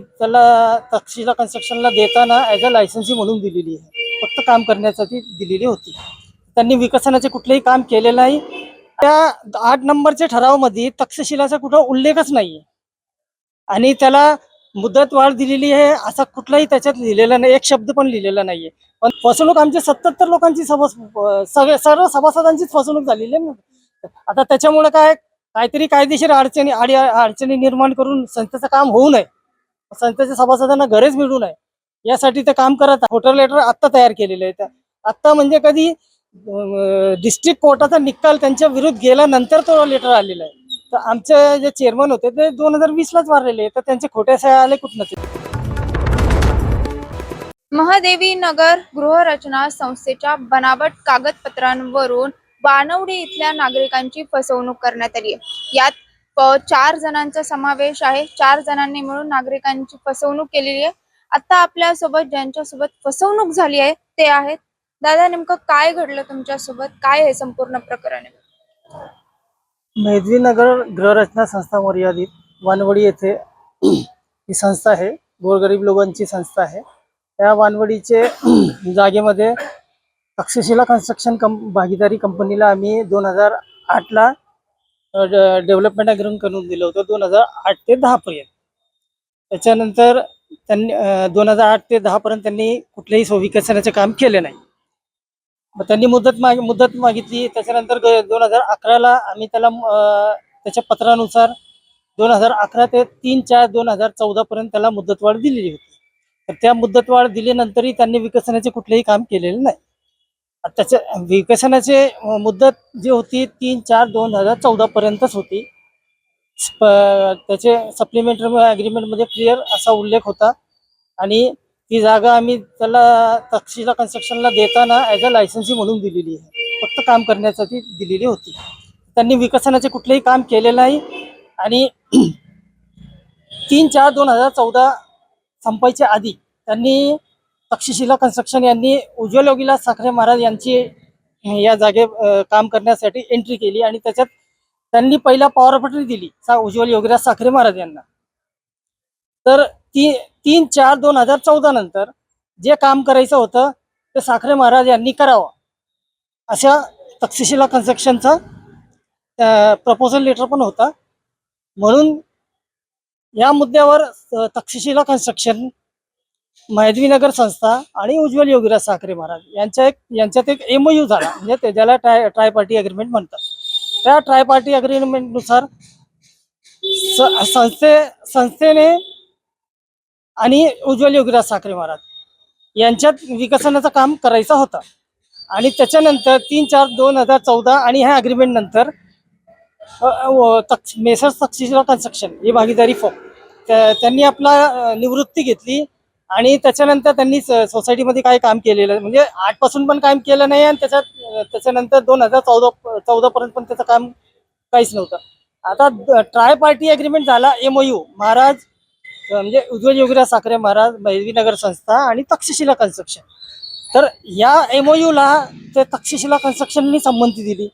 त्याला तक्षशिला कन्स्ट्रक्शनला देताना as a लायसन्सी म्हणून दिलेली आहे. फक्त काम करण्यासाठी दिलेली होती. त्यांनी विकसनाचे कुठलेही काम केले नाही. त्या आठ नंबरच्या ठरावामध्ये तक्षशिलाचा कुठं उल्लेखच नाही आणि त्याला मुदत वाढ दिलेली आहे असा कुठलाही त्याच्यात लिहिलेला नाही एक शब्द पण लिहिलेला नाहीये. पण फसवणूक आमची सत्याहत्तर लोकांची सभा सगळे सर्व सभासदांचीच फसवणूक झालेली आहे ना. आता त्याच्यामुळे काय काहीतरी कायदेशीर अडचणी अडी अडचणी निर्माण करून संस्थेचं काम होऊ नये. संस्थेच्या सभासदांना घरेच मिळू नये. यासाठी ते काम करत आहे वोटर लेटर आत्ता तयार केलेले आहे त्या- आत्ता म्हणजे कधी डिस्ट्रिक्ट कोर्टाचा निकाल त्यांच्या विरुद्ध गेल्यानंतर तो लेटर आलेला आहे. तर आमचे जे चेअरमन होते ते दोन हजार वीस लाच वारलेले तर त्यांचे खोटे सह्या आले कुठनं महादेवी नगर गृहरचना संस्थेच्या बनावट कागदपत्रांवरून बाणवडी इथल्या नागरिकांची फसवणूक करण्यात आली आहे. यात चार जणांचा समावेश आहे. चार जणांनी मिळून नागरिकांची फसवणूक केलेली आहे. आता आपल्यासोबत ज्यांच्या सोबत फसवणूक झाली आहे ते आहेत. दादा नेमकं काय घडलं तुमच्यासोबत काय हे संपूर्ण प्रकरण? आहे मेदवीनगर गृहरचना संस्था मर्यादित वानवडी येथे ही संस्था आहे. गोरगरीब लोकांची संस्था आहे. त्या वानवडीचे जागेमध्ये तक्षशिला कन्स्ट्रक्शन कं भागीदारी कंपनीला आम्ही दोन हजार आठला डेव्हलपमेंट अग्रिमेंट करून दिलं होतं दोन हजार आठ ते दहापर्यंत त्याच्यानंतर त्यांनी दोन हजार आठ ते दहापर्यंत त्यांनी कुठल्याही विकसनाचे काम केले नाही. मग त्यांनी मुदत माग मुदत मागितली. त्याच्यानंतर दोन हजार अकराला आम्ही त्याला त्याच्या पत्रानुसार दोन हजार अकरा ते तीन चार दोन हजार चौदापर्यंत त्याला मुदतवाढ दिलेली होती. तर त्या मुदतवाढ दिल्यानंतरही त्यांनी विकसनाचे कुठलेही काम केलेले नाही. त्याच्या विकसनाचे मुदत जी होती तीन चार दोन हजार चौदा पर्यंतच होती त्याचे सप्लिमेंटरी अग्रीमेंटमध्ये क्लिअर असा उल्लेख होता. आणि ती जागा आम्ही त्याला तक्षशिला कन्स्ट्रक्शनला देताना ॲज अ लायसन्सी म्हणून दिलेली आहे. फक्त काम करण्यासाठी दिलेली होती. त्यांनी विकसनाचे कुठलेही काम केलेलं नाही आणि तीन चार दोन हजार चौदा संपायच्या आधी त्यांनी तक्षशिला कन्स्ट्रक्शन यांनी उज्ज्वल योगीला साखरे महाराज यांची या जागे काम करण्यासाठी एंट्री केली आणि त्याच्यात त्यांनी पहिला पॉवर ऑपरेटरी दिली सा उज्ज्वल योगीराज साखरे महाराज यांना. तर ती तीन चार दोन हजार चौदा नंतर जे काम करायचं होतं ते साखरे महाराज यांनी करावं. अशा तक्षशिला कन्स्ट्रक्शनचा प्रपोजल लेटर पण होता. म्हणून या मुद्द्यावर तक्षशिला कन्स्ट्रक्शन मैदवीनगर संस्था आणि उज्ज्वल योगीराज साखरे महाराज यांच्या एक यांच्यात एक एमओयू झाला. म्हणजे ते ज्याला ट्राय ट्राय पार्टी अग्रीमेंट म्हणतात. त्या ट्राय पार्टी अग्रीमेंटनुसार संस्थे संस्थेने आणि उज्ज्वल योगीराज साखरे महाराज यांच्यात विकसनाचं काम करायचं होतं. आणि त्याच्यानंतर तीन चार दोन हजार चौदा आणि ह्या अग्रीमेंट नंतर तक्ष मेसर्स तक्षशिला कन्स्ट्रक्शन ही भागीदारी फॉर्म त्यांनी आपला निवृत्ती घेतली. आणि त्याच्यानंतर त्यांनी स- सोसायटीमध्ये काय काम केलेलं म्हणजे आठपासून पण काम केलं नाही आणि त्याच्यात त्याच्यानंतर दोन हजार चौदा चौदा पर्यंत पण त्याचं काम काहीच नव्हतं. आता ट्राय पार्टी अग्रीमेंट झाला एमओयू महाराज म्हणजे उज्ज्वल योगीराज साखरे महाराज नगर संस्था आणि तक्षशिला कन्स्ट्रक्शन तर या एम ला ते तक्षशिला कन्स्ट्रक्शननी संमती दिली.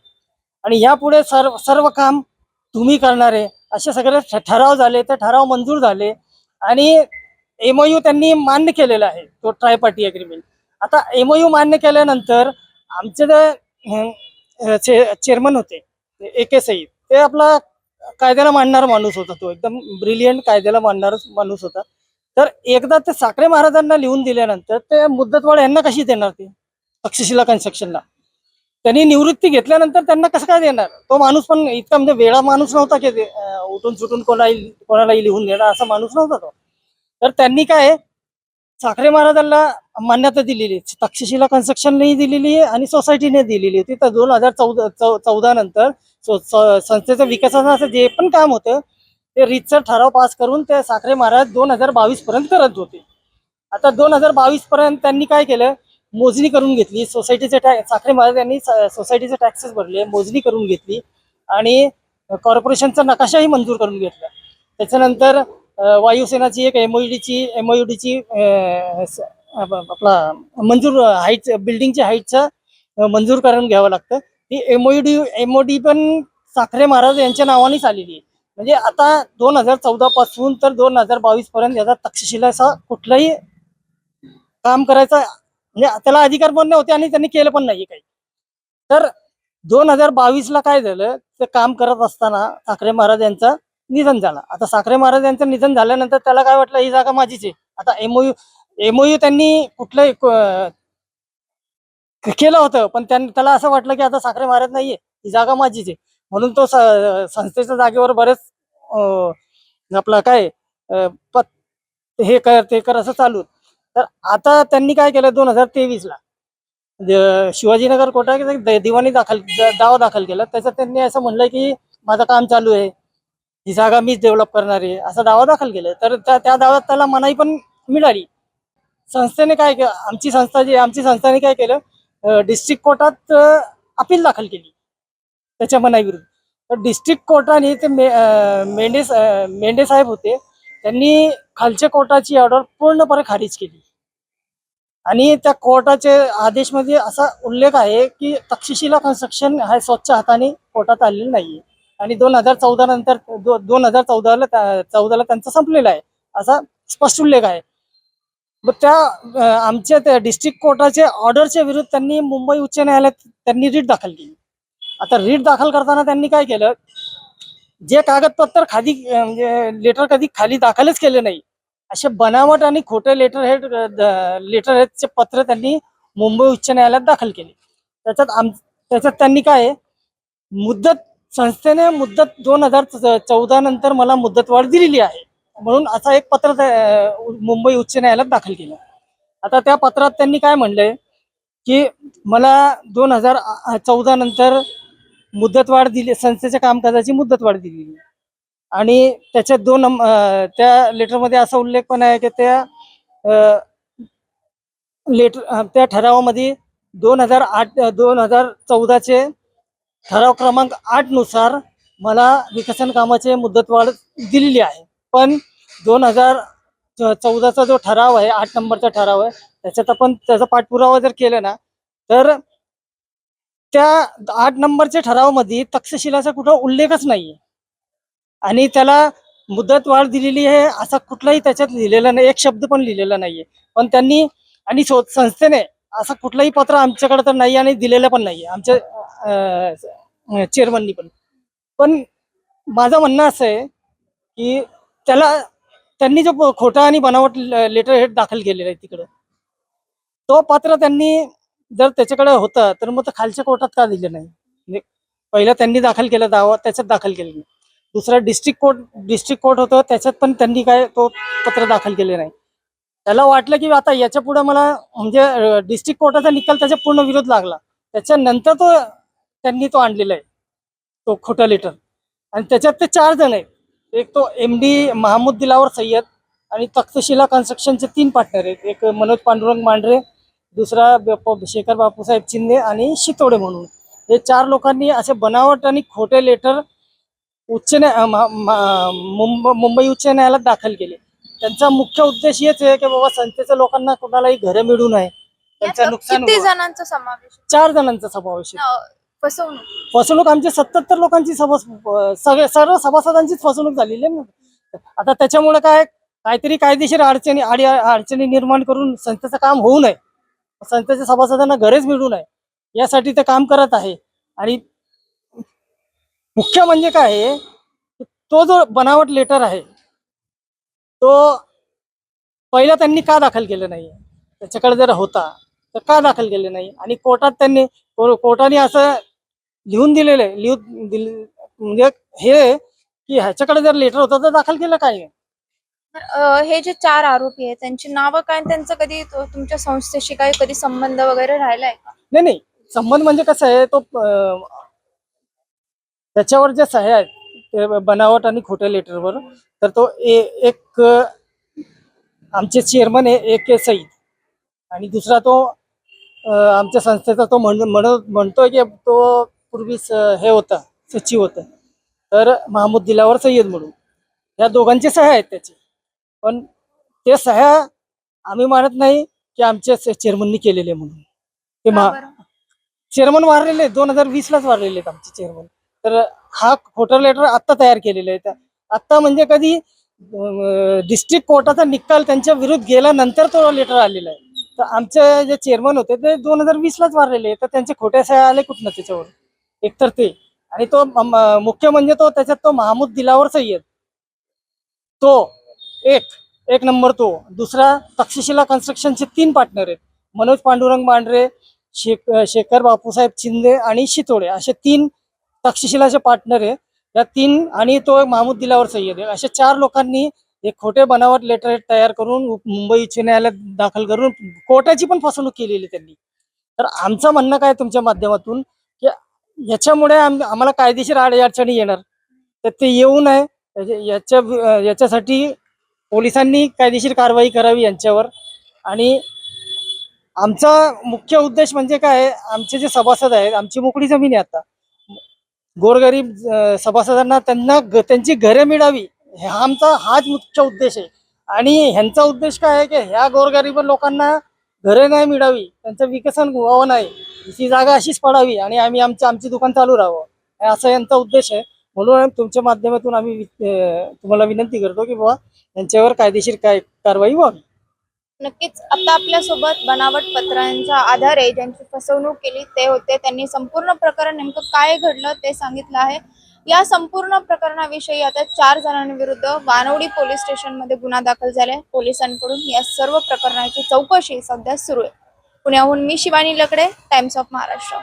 आणि यापुढे सर्व सर्व काम तुम्ही करणार आहे. असे सगळे ठ- ठराव झाले ते ठराव मंजूर झाले. आणि एमओयू त्यांनी मान्य केलेला आहे तो ट्राय पार्टी अग्रीमेंट आता एमओयू मान्य केल्यानंतर आमचे जे चेअरमन होते ए के सईद ते आपला कायद्याला मांडणारा माणूस होता तो एकदम ब्रिलियंट कायद्याला मांडणारा माणूस होता. तर एकदा ते साखरे महाराजांना लिहून दिल्यानंतर ते मुद्दतवाड यांना कशी देणार ते? तक्षशिला कन्स्ट्रक्शनला त्यांनी निवृत्ती घेतल्यानंतर त्यांना कसं काय देणार? तो माणूस पण इतका म्हणजे वेळा माणूस नव्हता की उठून सुटून कोणालाही कोणालाही लिहून देणार असा माणूस नव्हता तो. तर त्यांनी काय साखरे महाराजांना मान्यता दिलेली आहे. तक्षशिला कन्स्ट्रक्शननेही दिलेली आहे आणि सोसायटीने दिलेली होती तर दोन हजार चौदा चौ चौदा नंतर संस्थेच्या संस्थेचं विकासाचं जे पण काम होतं ते रीतसर ठराव पास करून ते साखरे महाराज दोन हजार बावीस पर्यंत करत होते. आता दोन हजार बावीस पर्यंत त्यांनी काय केलं मोजणी करून घेतली. सोसायटीचे टॅक्स साखरे महाराज यांनी सोसायटीचे टॅक्सेस भरले मोजणी करून घेतली आणि कॉर्पोरेशनचा नकाशाही मंजूर करून घेतला. त्याच्यानंतर वायुसेनाची एक एमओईडीची एमओडीची आपला मंजूर हाईट बिल्डिंगच्या हाईटचा मंजूर करून घ्यावं लागतं. ही एमओईडी एमओडी पण साखरे महाराज यांच्या नावानेच आलेली आहे. म्हणजे आता दोन हजार चौदा पासून तर दोन हजार बावीस पर्यंत याचा तक्षशिला असा कुठलाही काम करायचा म्हणजे त्याला अधिकार पण नव्हते आणि त्यांनी केलं पण नाही काही. तर दोन हजार बावीसला काय झालं ते काम करत असताना ठाकरे महाराज यांचा निधन झालं. आता साखरे महाराज यांचं निधन झाल्यानंतर त्याला काय वाटलं? ही जागा माझीच आहे. आता एमओयू एमओयू त्यांनी कुठलंही केलं होतं पण त्याला असं वाटलं की आता साखरे महाराज नाहीये. ही जागा माझीच आहे. म्हणून तो संस्थेच्या जागेवर बरेच अं, आपलं काय पत हे कर ते कर असं चालू तर आता त्यांनी काय केलं? दोन हजार तेवीस ला शिवाजीनगर कोटा दिवाणी दाखल दावा दाखल केला. त्याच्यात त्यांनी असं म्हणलं की माझं काम चालू आहे. ही जागा मीच डेव्हलप करणार. आहे असा दावा दाखल केला. तर त्या त्या दाव्यात त्याला मनाई पण मिळाली. संस्थेने काय केलं आमची संस्था जी आमची संस्थेने काय केलं? डिस्ट्रिक्ट कोर्टात अपील दाखल केली. त्याच्या मनाविरुद्ध तर डिस्ट्रिक्ट कोर्टाने ते मे- मेंढे मेंढे साहेब होते. त्यांनी खालच्या कोर्टाची ऑर्डर पूर्णपणे खारिज केली. आणि त्या कोर्टाचे आदेशमध्ये असा उल्लेख आहे की तक्षशिला कन्स्ट्रक्शन हा स्वच्छ हाताने कोर्टात आलेलं नाहीये. आणि दोन हजार चौदा नंतर दो, दोन हजार चौदाला चौदाला त्यांचा संपलेला आहे. असा स्पष्ट उल्लेख आहे. मग त्या आमच्या त्या डिस्ट्रिक्ट कोर्टाच्या ऑर्डरच्या विरुद्ध त्यांनी मुंबई उच्च न्यायालयात त्यांनी रीट दाखल केली. आता रीट दाखल करताना त्यांनी काय केलं? जे कागदपत्र खाली म्हणजे लेटर कधी खाली दाखलच केले नाही असे बनावट आणि खोटे लेटर हेड लेटर हेडचे पत्र त्यांनी मुंबई उच्च न्यायालयात दाखल केले. त्याच्यात आम त्याच्यात त्यांनी काय मुद्दत संस्थेने मुदत दोन हजार चौदा नंतर मला मुदतवाढ दिलेली आहे. म्हणून असा एक पत्र मुंबई उच्च न्यायालयात दाखल केलं. आता त्या पत्रात त्यांनी काय म्हणलंय? की मला दोन हजार चौदा नंतर मुदतवाढ दिली संस्थेच्या कामकाजाची मुदतवाढ दिलेली. आणि त्याच्यात दोन त्या लेटरमध्ये असा उल्लेख पण आहे की त्या लेटर त्या ठरावामध्ये दोन हजार आठ दोन हजार चौदाचे ठराव क्रमांक आठनुसार मला विकसन कामाचे मुदतवाढ दिलेली आहे. पण दोन हजार चौदाचा जो ठराव आहे आठ नंबरचा ठराव आहे त्याच्यात आपण त्याचा पाठपुरावा जर केला ना तर त्या आठ नंबरच्या ठरावामध्ये तक्षशिलाचा कुठं उल्लेखच नाही आणि त्याला मुदतवाढ दिलेली आहे असा कुठलाही त्याच्यात लिहिलेला नाही एक शब्द पण लिहिलेला नाहीये. पण त्यांनी आणि संस्थेने असं कुठलंही पत्र आमच्याकडे तर नाही आणि दिलेलं पण नाही. आमच्या चेअरमननी पण. पण माझं म्हणणं असं आहे की त्याला त्यांनी जो खोटा आणि बनावट लेटर हेड दाखल केलेला आहे तिकडं तो पत्र त्यांनी जर त्याच्याकडे होता तर मग तो खालच्या कोर्टात का दिलं नाही? म्हणजे पहिला त्यांनी दाखल केला दावा त्याच्यात दाखल केलं नाही. दुसरा डिस्ट्रिक्ट कोर्ट डिस्ट्रिक्ट कोर्ट होतं त्याच्यात पण त्यांनी काय तो पत्र दाखल केले नाही. त्याला वाटलं की आता याच्यापुढे मला म्हणजे डिस्ट्रिक्ट कोर्टाचा निकाल त्याच्या पूर्ण विरोध लागला. त्याच्यानंतर तो त्यांनी तो आणलेला आहे. तो खोटा लेटर आणि त्याच्यात ते चार जण आहेत. एक तो एम डी महमूद दिलावर सय्यद आणि तक्षशिला कन्स्ट्रक्शनचे तीन पार्टनर आहेत. एक मनोज पांडुरंग मांढरे दुसरा शेखर बापूसाहेब चिंदे आणि शितोडे म्हणून. हे चार लोकांनी असे बनावट आणि खोटे लेटर उच्च न्याय मुंबई उच्च न्यायालयात दाखल केले. त्यांचा मुख्य उद्देश हेच आहे की बाबा संस्थेच्या लोकांना कोणालाही घरं मिळू नये. त्यांचं नुकसान किती. जणांचा समावेश? चार जणांचा समावेश आहे. अं, फसवणूक. फसवणूक आमची सत्याहत्तर लोकांची सभा सगळे सर्व सभासदांचीच फसवणूक झालेली आहे ना. आता त्याच्यामुळे काय काहीतरी कायदेशीर अडचणी आडी अडचणी निर्माण करून संस्थेचं काम होऊ नये. संस्थेच्या सभासदांना घरेच मिळू नये. यासाठी ते काम करत आहे. आणि मुख्य म्हणजे काय आहे की तो जो बनावट लेटर आहे तो पहिला त्यांनी का दाखल केलं नाही? त्याच्याकडे जर होता तर का दाखल केले नाही? आणि कोर्टात त्यांनी कोर्टाने असं लिहून दिलेलं आहे लिहून दिले म्हणजे हे की ह्याच्याकडे जर लेटर होतं तर दाखल केलं काय हे जे चार आरोपी आहेत त्यांची नावं काय त्यांचं कधी तुमच्या संस्थेशी काही कधी संबंध वगैरे राहिलाय का? नाही नाही. संबंध म्हणजे कसं आहे तो त्याच्यावर जे सह्या आहेत बनावट आणि खोट्या लेटरवर तर तो ए- एक आमचे चेअरमन आहे ए के सईद. आणि दुसरा तो आमच्या संस्थेचा तो म्हण म्हणत म्हणतोय की तो पूर्वी हे होता सचिव होता. तर महमूद दिलावर सय्यद म्हणून. या दोघांचे सह्या आहेत त्याचे. पण ते सह्या आम्ही मानत नाही की आमच्या चेअरमननी केलेले म्हणून. ते का मा बरं? चेअरमन वारलेले दोन हजार वीस लाच वारलेले आहेत आमचे चेअरमन तर हा खोटर लेटर आता तयार केलेलं आहे. त्या- आता म्हणजे कधी डिस्ट्रिक्ट कोर्टाचा निकाल त्यांच्या विरुद्ध गेल्यानंतर तो लेटर आलेला आहे. तर आमचे जे चेअरमन होते ते दोन हजार वीसलाच वारलेले तर त्यांचे खोटे सह्या आले कुठनं त्याच्यावर एकतर ते. आणि तो मुख्य म्हणजे तो त्याच्यात तो महमूद दिलावर सय्यद तो एक एक नंबर तो. दुसरा तक्षशिला कन्स्ट्रक्शनचे तीन पार्टनर आहेत. मनोज पांडुरंग मांढरे शेख शेखर बापूसाहेब शिंदे आणि शितोडे असे तीन तक्षशिलाचे पार्टनर आहे या तीन आणि तो महमूद दिलावर सय्यद आहे. अशा चार लोकांनी एक खोटे बनावट लेटर तयार करून मुंबई उच्च न्यायालयात दाखल करून कोर्टाची पण फसवणूक केलेली त्यांनी. तर आमचं म्हणणं काय तुमच्या माध्यमातून? की याच्यामुळे आम्हाला कायदेशीर अडचणी येणार. तर ते येऊ नये. याच्या याच्यासाठी पोलिसांनी कायदेशीर कारवाई करावी यांच्यावर. आणि आमचा मुख्य उद्देश म्हणजे काय आमचे जे सभासद आहेत आमची मोकळी जमीन आहे आता. गोरगरीब सभासदांना त्यांना त्यांची घरे मिळावी हा आमचा हाच मुख्य उद्देश आहे. आणि ह्यांचा उद्देश काय आहे की ह्या गोरगरीब लोकांना घरे नाही मिळावी त्यांचं विकसन व्हावं नाही ही जागा अशीच पडावी आणि आम्ही आमचं आमची दुकान चालू राहावं. असा यांचा उद्देश आहे. म्हणून तुमच्या माध्यमातून आम्ही तुम्हाला विनंती करतो की बाबा यांच्यावर कायदेशीर काय कारवाई व्हावी. नक्कीच आता आपल्यासोबत बनावट पत्रांच्या आधारे ज्यांची फसवणूक केली ते होते त्यांनी संपूर्ण प्रकरण नेमकं काय घडलं ते सांगितलं आहे. या संपूर्ण प्रकरणाविषयी आता चार जणांविरुद्ध वानवडी पोलीस स्टेशनमध्ये गुन्हा दाखल झालाय. पोलिसांकडून या सर्व प्रकरणाची चौकशी सध्या सुरू आहे. पुण्याहून मी शिवानी लकडे टाइम्स ऑफ महाराष्ट्र